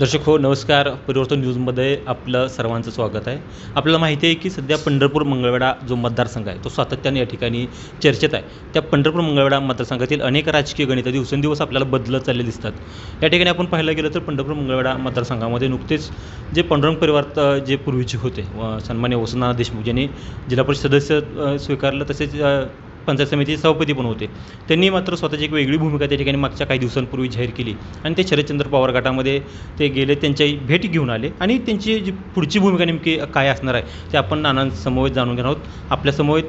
दर्शक हो नमस्कार. परिवर्तन न्यूजमध्ये आपलं सर्वांचं स्वागत आहे. आपल्याला माहिती आहे की सध्या पंढरपूर मंगळवेढा जो मतदारसंघ आहे तो सातत्याने या ठिकाणी चर्चेत आहे. त्या पंढरपूर मंगळवेढा मतदारसंघातील अनेक राजकीय गणितं दिवसेंदिवस आपल्याला बदलत चालले दिसतात. या ठिकाणी आपण पाहायला गेलं तर पंढरपूर मंगळवेढा मतदारसंघामध्ये नुकतेच जे पंडुरंग परिवार जे पूर्वीचे होते सन्मान्य वसुनाथ देशमुख ज्यांनी जिल्हा परिषद सदस्य स्वीकारलं तसेच पंचायत समितीचे सभापती पण होते. त्यांनी मात्र स्वतःची एक वेगळी भूमिका त्या ठिकाणी मागच्या काही दिवसांपूर्वी जाहीर केली. आणि ते शरदचंद्र पवार गटामध्ये ते गेले त्यांच्याही भेट घेऊन आले. आणि त्यांची जी पुढची भूमिका नेमकी काय असणार आहे ते आपण नानांसमवेत जाणून घेणार आहोत. आपल्यासमवेत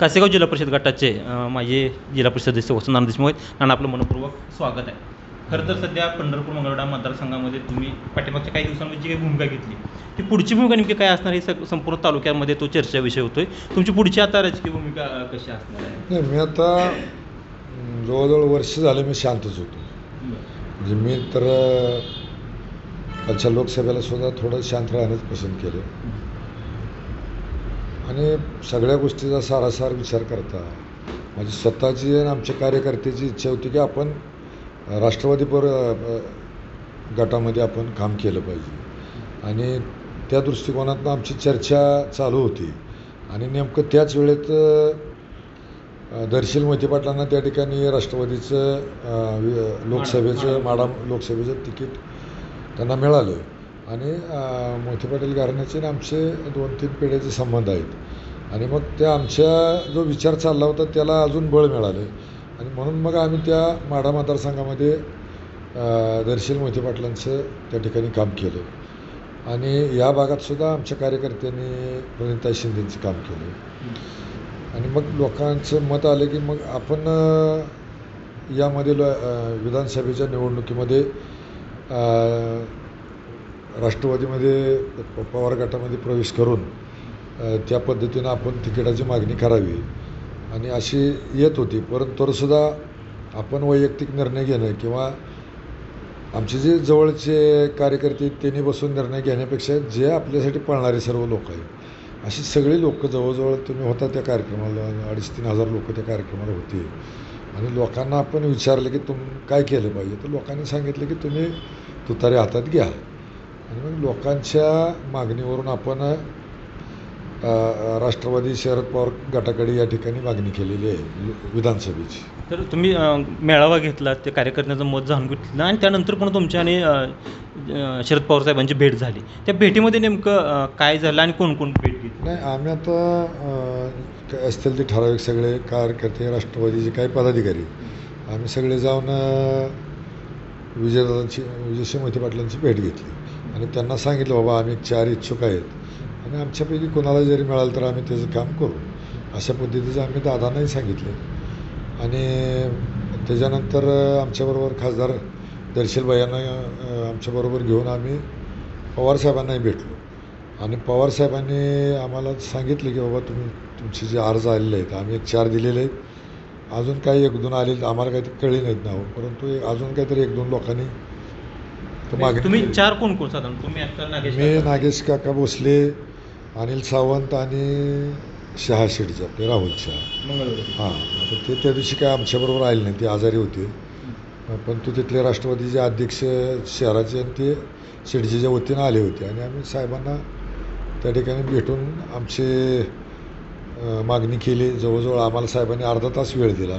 कासेगाव जिल्हा परिषद गटाचे माझे जिल्हा परिषद सदस्य वसंत देशमुख आहेत. आणि आपलं मनपूर्वक स्वागत आहे. खरं तर सध्या पंढरपूर मंगळवेढा मतदारसंघामध्ये तुम्ही पाठीमागच्या काही दिवसांमध्ये जी काही भूमिका घेतली ती पुढची भूमिका नेमकी काय असणार हे सग संपूर्ण तालुक्यामध्ये तो चर्चा विषय होतोय. तुमची पुढची आता राजकीय भूमिका कशी असणार आहे? नाही मी आता जवळजवळ वर्ष झालं मी शांतच होतो. म्हणजे मी तर कालच्या लोकसभेला सुद्धा थोडं शांत राहणंच पसंत केलं. आणि सगळ्या गोष्टीचा सारासार विचार करता माझी स्वतःची आणि आमच्या कार्यकर्त्याची इच्छा होती की आपण अं, राष्ट्रवादीपर अं, गटामध्ये आपण काम केलं पाहिजे. आणि त्या दृष्टिकोनातून आमची चर्चा चालू होती. आणि नेमकं त्याच वेळेत दर्शील मोहिते पाटलांना त्या ठिकाणी राष्ट्रवादीचं लोकसभेचं माडा लोकसभेचं तिकीट त्यांना मिळालं. आणि अं, मोहिते पाटील घराण्याचे आणि आमचे दोन तीन पिढ्याचे संबंध आहेत. आणि मग त्या आमच्या जो विचार चालला होता त्याला अजून बळ मिळालं. आणि म्हणून मग आम्ही त्या माढा मतदारसंघामध्ये दर्शील मोहिते पाटलांचं त्या ठिकाणी काम केलं. आणि या भागात सुद्धा आमच्या कार्यकर्त्यांनी प्रणिता शिंदेचं काम केलं. आणि मग लोकांचं मत आलं की मग आपण यामध्ये विधानसभेच्या निवडणुकीमध्ये राष्ट्रवादीमध्ये पवार गटामध्ये प्रवेश करून त्या पद्धतीनं आपण तिकिटाची मागणी करावी. आणि अशी येत होती. परंतु तरीसुद्धा आपण वैयक्तिक निर्णय घेणं किंवा आमचे जे जवळचे कार्यकर्ते आहेत, त्यांनी बसून निर्णय घेण्यापेक्षा जे आपल्यासाठी पळणारे सर्व लोक आहेत अशी सगळी लोक जवळजवळ तुम्ही होता त्या कार्यक्रमाला अडीच तीन हजार लोक त्या कार्यक्रमाला होते. आणि लोकांना आपण विचारलं की तुम काय केलं पाहिजे? तर लोकांनी सांगितलं की तुम्ही तुतारे हातात घ्या. आणि मग लोकांच्या मागणीवरून आपण राष्ट्रवादी शरद पवार गटाकडे या ठिकाणी मागणी केलेली आहे विधानसभेची. तर तुम्ही मेळावा घेतला ते कार्यकर्त्यांचं मत जाणून घेतलं आणि त्यानंतर पण तुमच्या आणि शरद पवार साहेबांची भेट झाली. त्या भेटीमध्ये नेमकं काय झालं आणि कोण कोण भेट घेतली? नाही आम्ही आता असतील ते ठराविक सगळे कार्यकर्ते राष्ट्रवादीचे काही पदाधिकारी आम्ही सगळे जाऊन विजयदादांची विजयसिंह मोहिते पाटलांची भेट घेतली. आणि त्यांना सांगितलं बाबा आम्ही चार इच्छुक आहेत. आणि आमच्यापैकी कोणाला जरी मिळालं तर आम्ही त्याचं काम करू. अशा पद्धतीचं आम्ही दादांनाही सांगितलं आणि त्याच्यानंतर आमच्याबरोबर खासदार दर्शीलबाईंना अं, आमच्याबरोबर घेऊन आम्ही पवारसाहेबांनाही भेटलो. आणि पवारसाहेबांनी आम्हाला सांगितलं की बाबा तुम्ही तुमचे जे अर्ज आलेले आहेत आम्ही एक चार दिलेले आहेत. अजून काही एक दोन आलेले आम्हाला काही कळले नाहीत नाव परंतु एक- अजून काहीतरी एक दोन लोकांनी तर मागणी तुम्ही. चार कोण कोण साधारण? तुम्ही मी. नागेश काका भोसले अनिल सावंत आणि शहा शेडचे आपले राहुल शहा. हां आता ते त्या दिवशी काय आमच्याबरोबर आले नाही ते आजारी होते. पण तो तिथले राष्ट्रवादीचे अध्यक्ष शहराचे आणि ते शेडजीच्या वतीनं आले होते आणि आम्ही साहेबांना त्या ठिकाणी भेटून आमचे मागणी केली. जवळजवळ आम्हाला साहेबांनी अर्धा तास वेळ दिला.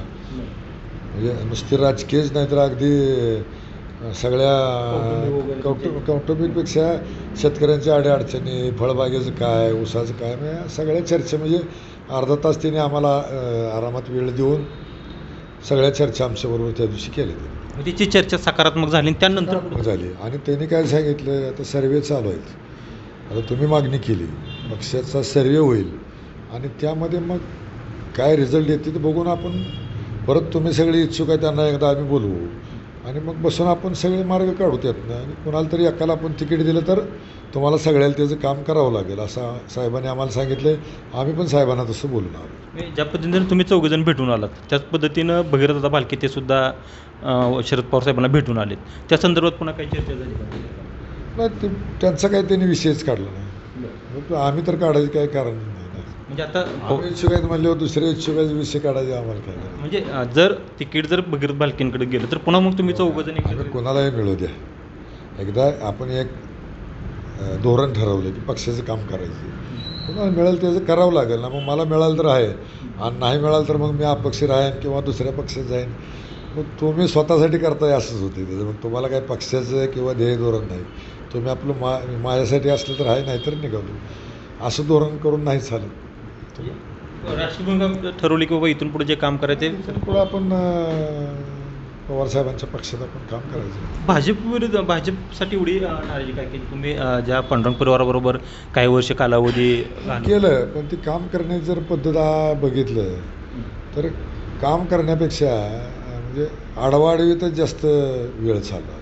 म्हणजे नुसती राजकीयच नाही तर अगदी सगळ्या कौटुंब कौटुंबिकपेक्षा शेतकऱ्यांच्या अडीअडचणी फळबागेचं काय ऊसाचं काय म्हणजे सगळ्या चर्चा म्हणजे अर्धा तास त्यांनी आम्हाला आरामात वेळ देऊन सगळ्या चर्चा आमच्याबरोबर त्या दिवशी केल्या. त्यांनी मग तिची चर्चा सकारात्मक झाली आणि त्यानंतर? झाली. आणि त्यांनी काय सांगितलं आता सर्वे चालू आहेत. आता तुम्ही मागणी केली. पक्षाचा सर्वे होईल. आणि त्यामध्ये मग काय रिझल्ट येते ते बघून आपण परत तुम्ही सगळे इच्छुक आहे त्यांना एकदा आम्ही बोलवू. आणि मग बसून आपण सगळे मार्ग काढू त्यातनं. आणि कुणाला तरी एकाला आपण तिकीट दिलं तर तुम्हाला सगळ्याला त्याचं काम करावं लागेल असं साहेबांनी आम्हाला सांगितलं आम्ही पण साहेबांना तसं बोलून आलो म्हणजे ज्या पद्धतीने तुम्ही चौघजण भेटून आलात त्याच पद्धतीनं भगीरथदा भालके ते सुद्धा शरद पवार साहेबांना भेटून आलेत. त्या संदर्भात पुन्हा काही चर्चा झाली? नाही त्यांचा काही त्यांनी विषयच काढला नाही. आम्ही तर काढायचं काही कारण? म्हणजे आता इच्छुक आहेत म्हणल्यावर दुसऱ्या इच्छुकाचे विषय काढायचे आम्हाला काय करायचं? म्हणजे अ, जर तिकीट जर भगीरथ भालकेंकडे गेलं तर पुन्हा मग तुम्ही आम्ही एकत्र- कोणालाही मिळू द्या. एकदा आपण एक अ, धोरण ठरवलं की पक्षाचं काम करायचं. तुम्हाला मिळेल त्याचं करावं लागेल ना मग मला मिळालं तर आहे. आणि नाही मिळालं तर मग मी अपक्ष राहीन किंवा दुसऱ्या पक्षात जाईन. मग तुम्ही स्वतःसाठी करताय असंच होते त्याचं मग तुम्हाला काही पक्षाचं किंवा ध्येय धोरण नाही. तुम्ही आपलं मा माझ्यासाठी असलं तर आहे नाहीतर निघालो. असं धोरण करून नाही चालत. भूमिका ठरवली की बाबा इथून पुढे जे काम करायचे तर पुढं आपण पवारसाहेबांच्या पक्षात आपण काम करायचं. भाजप विरुद्ध भाजपसाठी एवढी नाराजी काय केली? तुम्ही ज्या पांडुरंग परिवाराबरोबर काही वर्ष कालावधी. केलं पण ती काम करण्याची जर पद्धत बघितलं तर काम करण्यापेक्षा म्हणजे आडवाडवीतच जास्त वेळ चालला.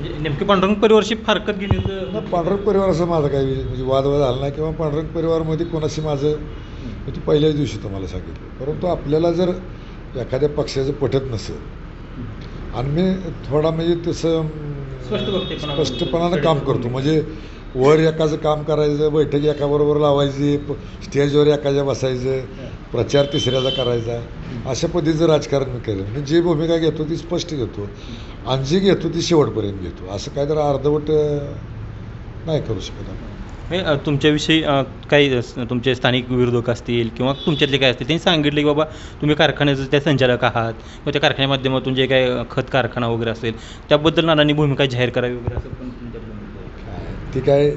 म्हणजे नेमकी पांडुरंग परिवारशी फारकत गेली तर ना पांढरंग परिवार असं माझा काही म्हणजे वादवाद झाला नाही किंवा पांढरंग परिवारमध्ये कोणाशी माझं मी ते पहिल्याच दिवशी तुम्हाला सांगितलं. परंतु आपल्याला जर एखाद्या पक्षाचं पटत नसेल आणि मी थोडा म्हणजे तसं स्पष्टपणानं काम करतो. म्हणजे वर एकाचं काम करायचं बैठक एकाबरोबर लावायची स्टेजवर एकाच्या बसायचं प्रचार तिसऱ्याचा करायचा. अशा पद्धतीचं राजकारण मी केलं. म्हणजे जी भूमिका घेतो ती स्पष्ट घेतो. आणि जी घेतो ती शेवटपर्यंत घेतो. असं काय तर अर्धवट नाही करू शकत आपण. म्हणजे, तुमच्याविषयी काही तुमचे स्थानिक विरोधक असतील किंवा तुमच्यातले काय असतील त्यांनी सांगितले की बाबा तुम्ही कारखान्याचं त्या संचालक आहात किंवा त्या कारखान्या माध्यमातून जे अ, खत कारखाना वगैरे असेल त्याबद्दल नानांनी भूमिका जाहीर करावी वगैरे असं पण. काय? ती काय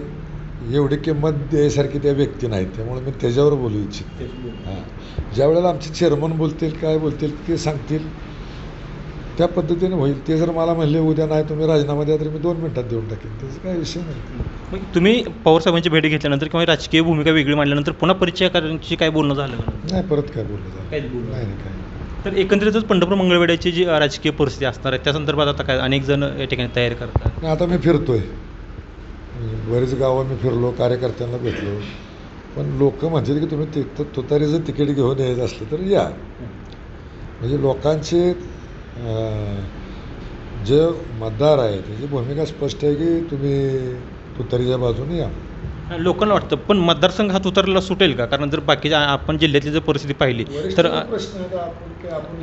एवढी किंमत द्यायसारखी त्या व्यक्ती नाहीत त्यामुळे मी त्याच्यावर बोलू इच्छित. हां. ज्या वेळेला आमचे चेअरमन बोलतील काय बोलतील ते सांगतील. त्या पद्धतीने होईल. ते जर मला म्हणले उद्या नाही तुम्ही राजीनामा द्या तर मी दोन मिनटात देऊन टाकेन. त्याचा काय विषय नाही. मग तुम्ही पवारसाहेबांची भेट घेतल्यानंतर किंवा राजकीय भूमिका वेगळी मांडल्यानंतर पुन्हा परिचयाची काय बोलणं झालं नाही? नाही परत काय बोललं झालं? काहीच बोललं नाही नाही काय तर एकंदरीतच पंढरपूर मंगळवेड्याची जी राजकीय परिस्थिती असणार आहे त्या संदर्भात आता काय अनेक जण या ठिकाणी तयारी करतात? नाही आता मी फिरतोय. बरीच गावं मी फिरलो कार्यकर्त्यांना भेटलो. पण लोक म्हणतील की तुम्ही ते तर तुतारीचं तिकीट घेऊन यायचं असलं तर या. म्हणजे लोकांचे जे मतदार आहे त्याची भूमिका स्पष्ट आहे की तुम्ही तुतारीच्या बाजूने या. लोकांना वाटतं पण मतदारसंघ हात उतरला सुटेल का? कारण जर बाकीच्या आपण जिल्ह्यातली जर परिस्थिती पाहिली तर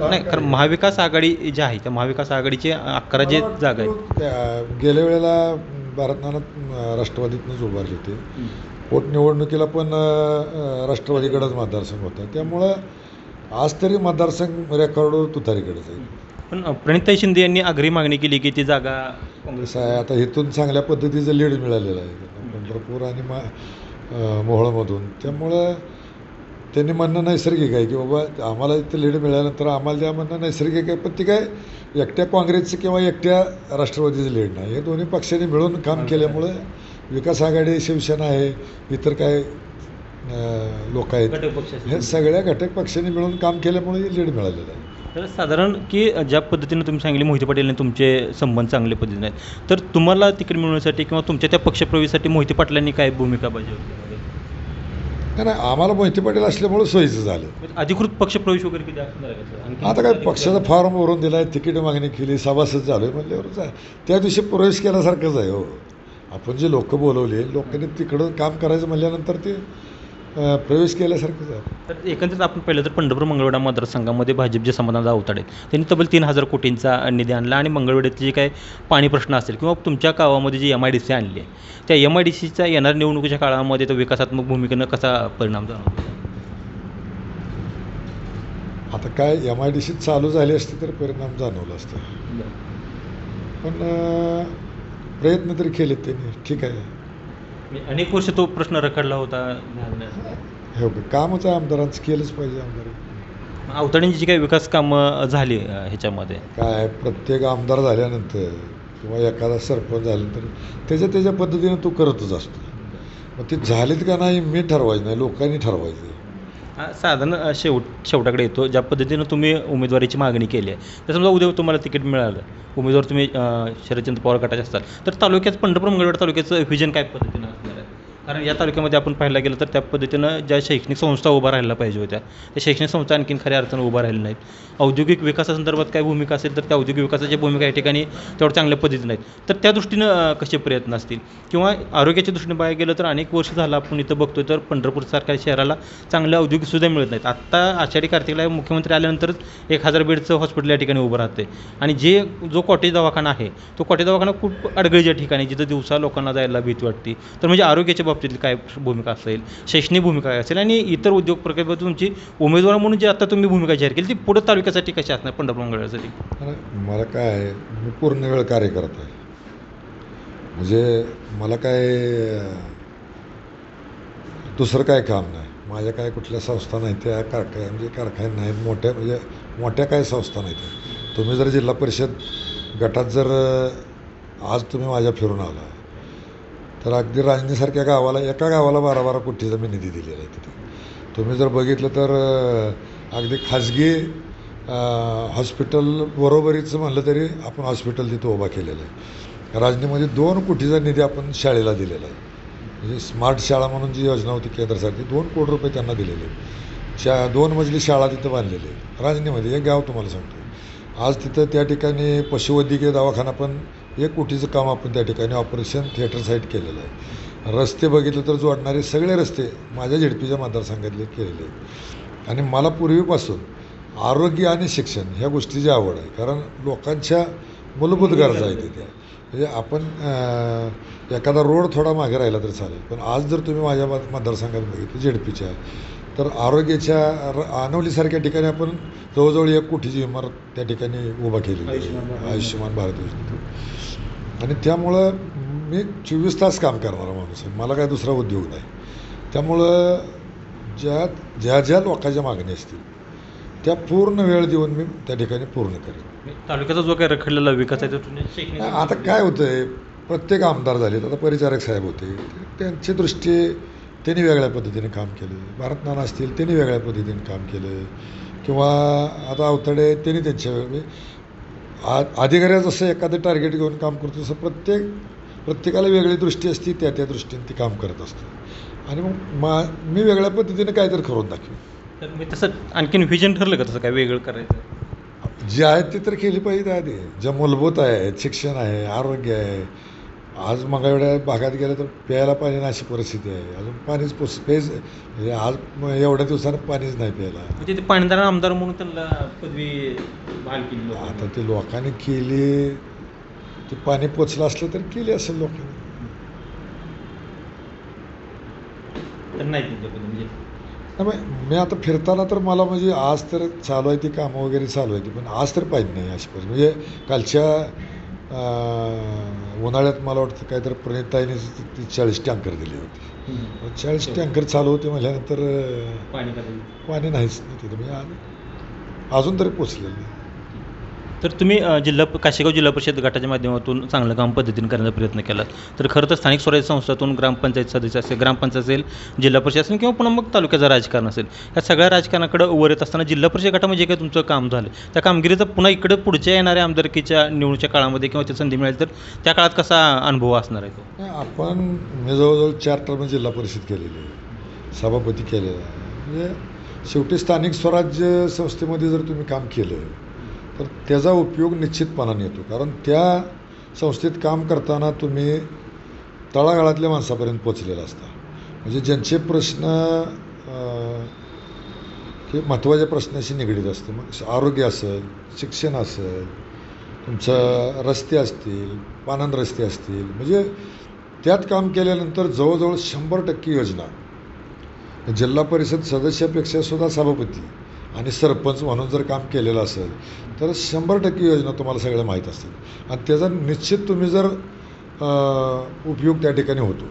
नाही कारण महाविकास आघाडी जी आहे त्या महाविकास आघाडीचे अकरा जे जागा आहेत. त्या- गेल्या वेळेला भारतनाना अं, राष्ट्रवादीतनंच उभारले होते. पोटनिवडणुकीला पण राष्ट्रवादीकडेच मतदारसंघ होता. त्यामुळं आज तरी मतदारसंघ रेकॉर्डवर तुतारीकडेच आहे. पण प्रणिताई शिंदे यांनी आग्रही मागणी केली की ती जागा काँग्रेस आहे. आता इथून चांगल्या पद्धतीचं लीड मिळालेलं आहे. पंढरपूर आणि मा मोहोळमधून. त्यामुळं त्यांनी म्हणणं नैसर्गिक आहे की बाबा आम्हाला इथं लीड मिळाल्यानंतर आम्हाला द्या म्हणणं नैसर्गिक आहे पण ती काय एकट्या काँग्रेसचं किंवा एकट्या राष्ट्रवादीचं लीड नाही. हे दोन्ही पक्षांनी मिळून काम केल्यामुळं विकास आघाडी शिवसेना आहे इतर काय लोक आहेत. हे सगळ्या घटक पक्षांनी मिळून काम केल्यामुळे लीड मिळालेलं आहे. तर साधारण की ज्या पद्धतीने तुम्ही सांगितले मोहिते पाटील आणि तुमचे संबंध चांगल्या पद्धतीने आहेत. तर तुम्हाला तिकीट मिळवण्यासाठी किंवा तुमच्या त्या पक्षप्रवेशासाठी मोहिते पाटलांनी काय भूमिका बजावली? नाही नाही आम्हाला मोहिते पाटील असल्यामुळं सोयीचं झालं. म्हणजे अधिकृत पक्षप्रवेश वगैरे किती असणार आता काय पक्षाचा फॉर्म भरून दिला आहे तिकीट मागणी केली सभासद झालो आहे म्हणल्यावरच आहे. त्या दिवशी प्रवेश केल्यासारखंच आहे हो. आपण जे लोक बोलवले लोकांनी तिकडं काम करायचं म्हणल्यानंतर ते प्रवेश केल्यासारखंच आहे. तर एकंदरीत आपण पाहिलं तर पंढरपूर मंगळवेढा मतदारसंघामध्ये भाजपचे समाधान अवताडे त्यांनी तब्बल तीन हजार कोटींचा निधी आणला आणि मंगळवेढ्यातले जे काही पाणी प्रश्न असेल किंवा तुमच्या गावामध्ये G M I D C आणली आहे त्या एम आय डी सीचा येणाऱ्या निवडणुकीच्या काळामध्ये तो विकासात्मक भूमिकेनं कसा परिणाम जाणवतो? आता काय एम आय डी सी चालू झाली असती तर परिणाम जाणवला असता. पण प्रयत्न तरी केलेत त्यांनी. ठीक आहे. म्हणजे अनेक वर्ष तो प्रश्न रखडला होता. हे बघ, कामच आहे आमदारांचं केलंच पाहिजे आमदार अवताड्यांची जी काही विकास कामं झाली अ, ह्याच्यामध्ये? काय प्रत्येक आमदार झाल्यानंतर किंवा एखादा सरपंच झाल्यानंतर त्याच्या त्याच्या पद्धतीनं तो करतच असतो. मग ते झालेत का नाही मी ठरवायचं नाही लोकांनी ठरवायचं. हा, साधारण शेवट शेवटाकडे येतो. ज्या पद्धतीनं तुम्ही उमेदवारीची मागणी केली आहे. तर समजा उद्या तुम्हाला तिकीट मिळालं. उमेदवार तुम्ही शरदचंद्र पवार गटाचे असतात. तर तालुक्यात पंढरपूर मंगळवेढा तालुक्याचं व्हिजन काय पद्धतीनं असणार कारण या तालुक्यामध्ये आपण पाहायला गेलं तर त्या पद्धतीनं ज्या शैक्षणिक संस्था उभा राहायला पाहिजे होत्या त्या शैक्षणिक संस्था आणखीन खऱ्या अर्थानं उभा राहिल्या नाहीत. औद्योगिक विकासासंदर्भात काय भूमिका असेल तर त्या औद्योगिक विकासाची भूमिका या ठिकाणी तेवढं चांगल्या पद्धतीनं नाहीत. तर त्या दृष्टीनं कसे प्रयत्न असतील? किंवा आरोग्याच्या दृष्टीने पाहायला गेलं तर अनेक वर्ष झालं आपण इथं बघतोय तर पंढरपूरसारख्या शहराला चांगल्या औद्योगिक सुविधा मिळत नाहीत. आत्ता आषाढी कार्तिकला मुख्यमंत्री आल्यानंतरच एक हजार बेडचं हॉस्पिटल या ठिकाणी उभं राहते आणि जे जो कॉटेज दवाखाना आहे तो कॉटेज दवाखाना खूप अडगळीच्या ठिकाणी जिथं दिवसा लोकांना जायला भीती वाटते. तर म्हणजे आरोग्याच्या बाबतीत बाबतीतली काय भूमिका असेल शैक्षणिक भूमिका काय असेल आणि इतर उद्योग प्रकल्प तुमची उमेदवार म्हणून जी आता तुम्ही भूमिका जाहीर केली ती पुढं तालुक्यासाठी कशी असणार पंढरपूर मंगळासाठी मला काय आहे मी पूर्ण वेळ कार्यकर्ता आहे. म्हणजे मला काय दुसरं काय काम नाही. माझ्या काय कुठल्या संस्था नाही त्या कारखान्या म्हणजे कारखाने नाहीत मोठ्या म्हणजे मोठ्या काय संस्था नाहीत. तुम्ही जर जिल्हा परिषद गटात जर आज तुम्ही माझ्या फिरून आला तर अगदी रांजणीसारख्या गावाला एका गावाला बारा बारा कोटीचा मी निधी दिलेला आहे तिथे. तुम्ही जर बघितलं तर अगदी खाजगी हॉस्पिटल बरोबरीचं म्हणलं तरी आपण हॉस्पिटल तिथं उभा केलेलं आहे. राजनीमध्ये दोन कोटीचा निधी आपण शाळेला दिलेला आहे. म्हणजे स्मार्ट शाळा म्हणून जी योजना होती केंद्रासाठी दोन कोटी रुपये त्यांना दिलेले आहेत. शा दोन मजली शाळा तिथं बांधलेली आहे राजनीमध्ये एक गाव तुम्हाला सांगतो. आज तिथं त्या ठिकाणी पशुवैद्यकीय दवाखाना पण एक कोटीचं काम आपण त्या ठिकाणी ऑपरेशन थिएटर साईट केलेलं आहे. रस्ते बघितलं तर जोडणारे सगळे रस्ते माझ्या झेडपीच्या मतदारसंघातले केलेले आहेत. आणि मला पूर्वीपासून आरोग्य आणि शिक्षण ह्या गोष्टीची आवड आहे. कारण लोकांच्या मूलभूत गरजा आहेत त्या म्हणजे आपण एखादा रोड थोडा मागे राहिला तर चालेल. पण आज जर तुम्ही माझ्या मतदारसंघात बघितलं झेडपीच्या तर आरोग्याच्या र- आनवलीसारख्या ठिकाणी आपण जवळजवळ एक कोटीची इमारत त्या ठिकाणी उभा केलेली आयुष्यमान आहे भारत. योजनेतून. आणि त्यामुळं मी चोवीस तास काम करणारा माणूस आहे. मला काय दुसरा उद्योग नाही. त्यामुळं ज्या ज्या ज्या लोकांच्या मागणी असतील त्या पूर्ण वेळ देऊन मी त्या ठिकाणी पूर्ण करेन. तालुक्याचा जो काही रखडलेला विकास आहे तो आता काय होतं आहे प्रत्येक आमदार झालेत. आता परिचारक साहेब होते. त्यांची दृष्टी त्यांनी वेगळ्या पद्धतीने काम केलं. भारत नाना असतील त्यांनी वेगळ्या पद्धतीने काम केलं. किंवा आता अवतडे त्यांनी त्यांच्या वेगळे आ अधिकाऱ्या जसं एखादं टार्गेट घेऊन काम करतो तसं प्रत्येक प्रत्येकाला वेगळी दृष्टी असते त्या त्या दृष्टीने ती काम करत असतं. आणि मग मा मी वेगळ्या पद्धतीने काहीतरी करून दाखवेन. तर मी तसं आणखीन व्हिजन ठरलं का तसं काय वेगळं करायचं? जे आहेत ते तर केली पाहिजे आधी. ज्या मूलभूत आहे शिक्षण आहे आरोग्य आहे आज मग एवढ्या भागात गेलं तर प्यायला पाणी नाही अशी परिस्थिती आहे. अजून पाणीच पोस पेज म्हणजे आज एवढ्या दिवसानं पाणीच नाही प्यायला. म्हणजे ते पाणीदार आमदार म्हणून त्यांना पदवी बहाल केली लोकांनी. आता ते लोकांनी केली ते पाणी पोचलं असलं तर केली असेल लोकांनी. तर नाही म्हणजे? मी आता फिरताना तर मला म्हणजे आज तर चालू आहे ती कामं वगैरे चालू आहे ती पण आज तर पाहिजे नाही अशी परिस्थिती. म्हणजे कालच्या अं, उन्हाळ्यात मला वाटतं काहीतरी प्रणिताईने ती- चाळीस टँकर दिली होती हम्म. चाळीस टँकर चालू होते म्हटल्यानंतर पाणी तरी. नाहीच तिथं म्हणजे अजून तरी पोचलेलं नाही तर तुम्ही जिल्हा काशेगाव जिल्हा परिषद गटाच्या माध्यमातून चांगलं काम पद्धतीने करण्याचा प्रयत्न केला तर खरं तर स्थानिक स्वराज्य संस्थातून ग्रामपंचायत सदस्य असेल ग्रामपंचायत असेल जिल्हा परिषद असेल किंवा पुन्हा मग तालुक्याचं राजकारण असेल या सगळ्या राजकारणाकडे वर येत असताना जिल्हा परिषद गटामध्ये जे काही तुमचं काम झालं त्या कामगिरीचं पुन्हा इकडे पुढच्या येणाऱ्या आमदारकीच्या निवडणुकीच्या काळामध्ये किंवा त्या संधी मिळेल तर त्या काळात कसा अनुभव असणार आहे तो? आपण मी जवळजवळ चार टर्म जिल्हा परिषद केलेली आहे. सभापती केलेला आहे. म्हणजे शेवटी स्थानिक स्वराज्य संस्थेमध्ये जर तुम्ही काम केलं तर त्याचा उपयोग निश्चितपणाने येतो. कारण त्या संस्थेत काम करताना तुम्ही तळागाळातल्या माणसापर्यंत पोचलेला असता. म्हणजे ज्यांचे प्रश्न हे महत्त्वाच्या प्रश्नाशी निगडीत असते. मग आरोग्य असेल शिक्षण असेल तुमचं रस्ते असतील पानंद रस्ते असतील. म्हणजे त्यात काम केल्यानंतर जवळजवळ शंभर टक्के योजना. जिल्हा परिषद सदस्यापेक्षा सुद्धा सभापती. आणि सरपंच म्हणून जर काम केलेलं असेल तर शंभर टक्के योजना तुम्हाला सगळ्या माहीत असतील. आणि त्याचा निश्चित तुम्ही जर उपयोग त्या ठिकाणी होतो.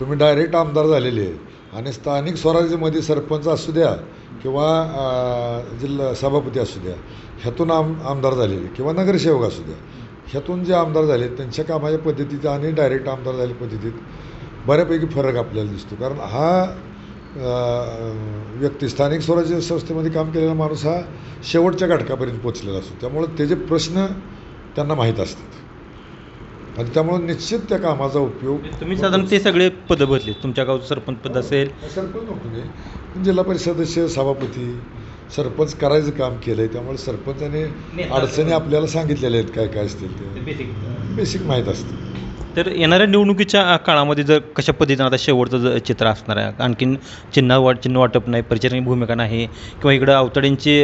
तुम्ही डायरेक्ट आमदार झालेले आहे आणि स्थानिक स्वराज्यामध्ये सरपंच असू द्या किंवा जिल्हा सभापती असू द्या ह्यातून आम आमदार झालेले किंवा नगरसेवक असू द्या ह्यातून जे आमदार झाले त्यांच्या कामाच्या पद्धतीत आणि डायरेक्ट आमदार झाल्या पद्धतीत बऱ्यापैकी फरक आपल्याला दिसतो. कारण हा व्यक्ती स्थानिक स्वराज्य संस्थेमध्ये काम केलेला माणूस हा शेवटच्या घटकापर्यंत पोचलेला असतो. त्यामुळं त्याचे प्रश्न त्यांना माहीत असतात. आणि त्यामुळे निश्चित त्या कामाचा उपयोग तुम्ही साधारण ते सगळे पदं बदले तुमच्या गावचं सरपंच पद असेल. सरपंच पण जिल्हा परिषद सदस्य सभापती सरपंच करायचं काम केलं आहे त्यामुळे सरपंचाने अडचणी आपल्याला सांगितलेल्या आहेत काय काय असतील ते. बेसिक माहीत असतं. तर येणाऱ्या निवडणुकीच्या काळामध्ये जर कशा पद्धतीनं आता शेवटचं ज- चित्र असणार आहे? आणखीन चिन्ह वाट चिन्ह वाटप नाही परिचारणी भूमिका नाही किंवा इकडं अवतड्यांची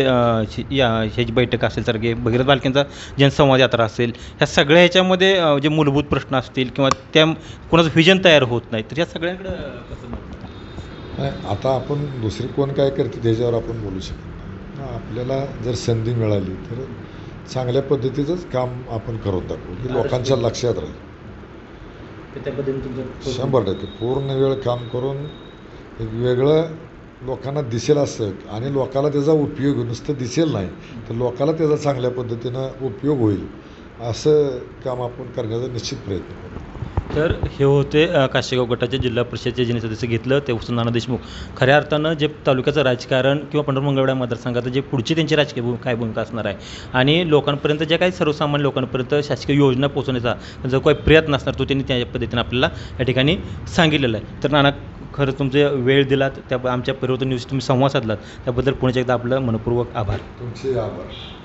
या ह्याची बैठक असेल सारखे भगीरथ बालकेंचा जनसंवाद यात्रा असेल ह्या सगळ्या ह्याच्यामध्ये जे मूलभूत प्रश्न असतील किंवा त्या कोणाचं व्हिजन तयार होत नाही तर या सगळ्यांकडं कसं आता आपण दुसरी कोण काय करते त्याच्यावर आपण बोलू शकत आपल्याला जर संधी मिळाली तर चांगल्या पद्धतीचंच काम आपण करून दाखवू की लोकांच्या लक्षात राहील. तर त्या पद्धतीने तुमचं शंभर टक्के. पूर्ण वेळ काम करून एक वेगळं लोकांना दिसेल असं. आणि लोकाला त्याचा उपयोग नुसतं दिसेल नाही. तर लोकाला त्याचा चांगल्या पद्धतीनं उपयोग होईल. असं काम आपण करण्याचा निश्चित प्रयत्न करू. तर हे होते काशेगाव गटाचे जिल्हा परिषदचे ज्यांनी सदस्य घेतलं ते वसंत नाना देशमुख. खऱ्या अर्थानं जे तालुक्याचं राजकारण किंवा पंढरपूर मंगळवेढा मतदारसंघात जे पुढची त्यांची राजकीय भूमिका काय भूमिका असणार आहे. आणि लोकांपर्यंत ज्या काही सर्वसामान्य लोकांपर्यंत शासकीय योजना पोहोचवण्याचा जो काही प्रयत्न असणार तो त्यांनी त्या पद्धतीने आपल्याला या ठिकाणी सांगितलेलं आहे. तर नाना खरं तुमचे वेळ दिलात त्या आमच्या परिवर्तन न्यूज तुम्ही संवाद साधलात. त्याबद्दल पुण्याच्या एकदा आपलं मनपूर्वक आभार. तुमचे आभार.